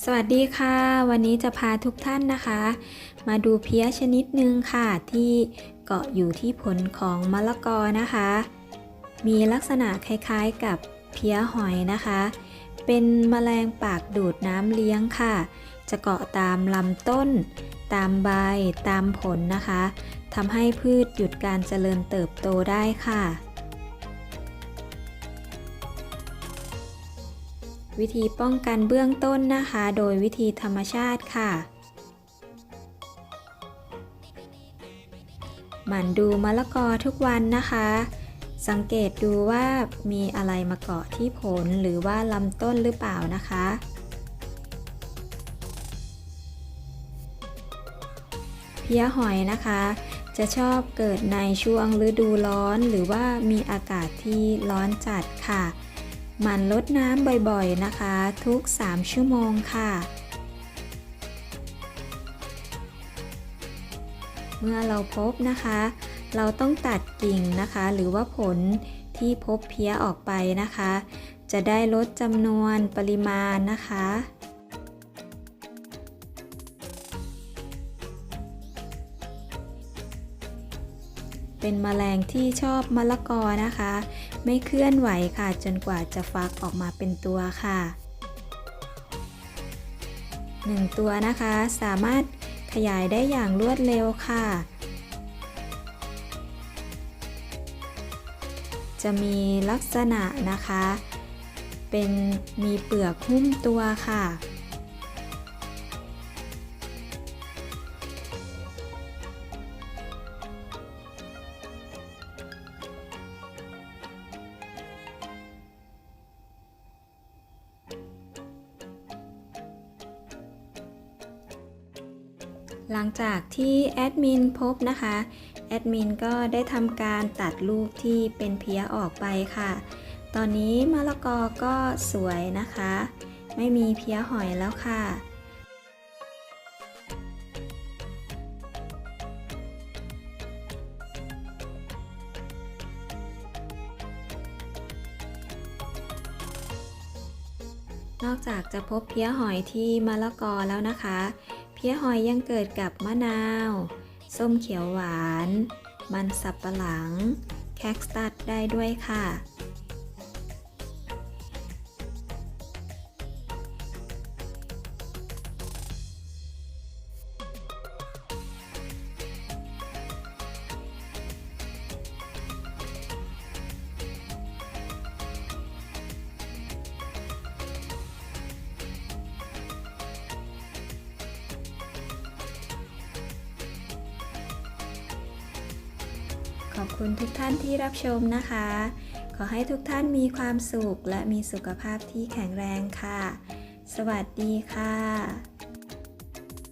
สวัสดีค่ะ วันนี้จะพาทุกท่านนะคะ มาดูเพี้ยชนิดหนึ่งค่ะ ที่เกาะอยู่ที่ผลของมะละกอนะคะ มีลักษณะคล้ายๆกับเพี้ยหอยนะคะ เป็นแมลงปากดูดน้ำเลี้ยงค่ะ จะเกาะตามลำต้น ตามใบ ตามผลนะคะทำให้พืชหยุดการเจริญเติบโตได้ค่ะ วิธีป้องกันเบื้องต้นนะคะ โดยวิธีธรรมชาติค่ะ หมั่นดูมะละกอทุกวันนะคะ สังเกตดูว่ามีอะไรมาเกาะที่ผลหรือว่าลำต้นหรือเปล่านะคะ เพี้ยหอยนะคะ จะชอบเกิดในช่วงฤดูร้อนหรือว่ามีอากาศที่ร้อนจัดค่ะ มั่นลดน้ำบ่อยๆนะคะ ทุก 3 ชั่วโมงค่ะ เมื่อเราพบนะคะ เราต้องตัดกิ่งนะคะ หรือว่าผลที่พบเพี้ยออกไปนะคะ จะได้ลดจำนวนปริมาณนะคะ เป็นแมลงที่ชอบมะละกอนะคะ ไม่เคลื่อนไหวค่ะจนกว่าจะฟักออกมาเป็นตัวค่ะ 1 ตัวนะคะ สามารถขยายได้อย่างรวดเร็วค่ะจะมีลักษณะนะคะ เป็นมีเปลือกหุ้มตัวค่ะ หลังจากที่แอดมินพบนะคะ แอดมินก็ได้ทำการตัดลูกที่เป็นเพี้ยออกไปค่ะ ตอนนี้มะละกอก็สวยนะคะ ไม่มีเพี้ยหอยแล้วค่ะนอกจากจะพบเพี้ยหอยที่มะละกอแล้วนะคะ พี้ยหอยยังเกิดกับมะนาว ส้มเขียวหวาน มันสับปะหลัง แคคตัสได้ด้วยค่ะ อบคุณทุกท่านที่รับชมนะคะ ขอให้ทุกท่านมีความสุขและมีสุขภาพที่แข็งแรงค่ะ สวัสดีค่ะ